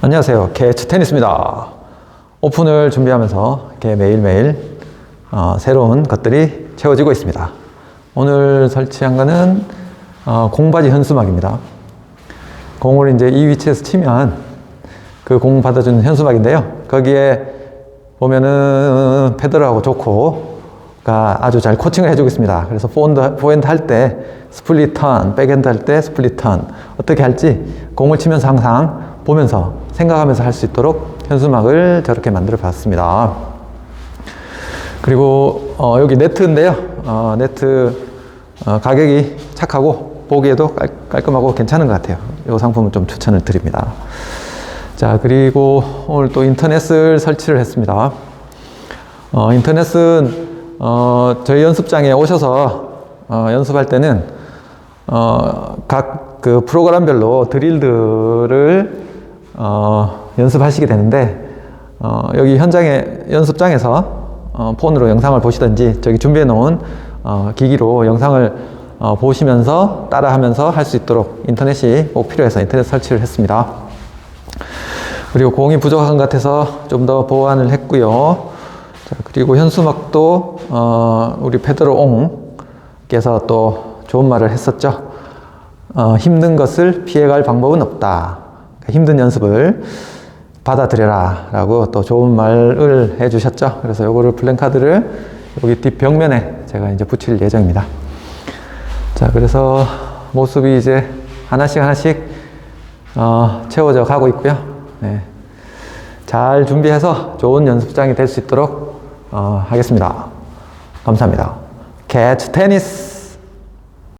안녕하세요. 개츠 테니스입니다. 오픈을 준비하면서 이렇게 매일매일 어, 새로운 것들이 채워지고 있습니다. 오늘 설치한 거는 어, 공바지 현수막입니다. 공을 이제 이 위치에서 치면 그 공 받아주는 현수막인데요. 거기에 보면은 패드하고 좋고가 아주 잘 코칭을 해주고 있습니다. 그래서 포핸드, 포핸드 할 때 스플릿 턴, 백핸드 할 때 스플릿 턴 어떻게 할지 공을 치면서 항상 보면서 생각하면서 할 수 있도록 현수막을 저렇게 만들어 봤습니다. 그리고 어, 여기 네트인데요. 어, 네트 어, 가격이 착하고 보기에도 깔, 깔끔하고 괜찮은 것 같아요. 이 상품은 좀 추천을 드립니다. 자, 그리고 오늘 또 인터넷을 설치를 했습니다. 어, 인터넷은 어, 저희 연습장에 오셔서 어, 연습할 때는 어, 각 그 프로그램별로 드릴들을 어, 연습하시게 되는데 어, 여기 현장에 연습장에서 어, 폰으로 영상을 보시든지 저기 준비해 놓은 어, 기기로 영상을 어, 보시면서 따라하면서 할 수 있도록 인터넷이 꼭 필요해서 인터넷 설치를 했습니다. 그리고 공이 부족한 것 같아서 좀 더 보완을 했고요. 자, 그리고 현수막도 어, 우리 페드로 옹께서 또 좋은 말을 했었죠. 어, 힘든 것을 피해갈 방법은 없다. 힘든 연습을 받아들여라 라고 또 좋은 말을 해주셨죠. 그래서 요거를 플랜카드를 여기 뒷벽면에 제가 이제 붙일 예정입니다. 자, 그래서 모습이 이제 하나씩 하나씩 어, 채워져 가고 있고요. 네. 잘 준비해서 좋은 연습장이 될 수 있도록 어, 하겠습니다. 감사합니다. 캐치 테니스!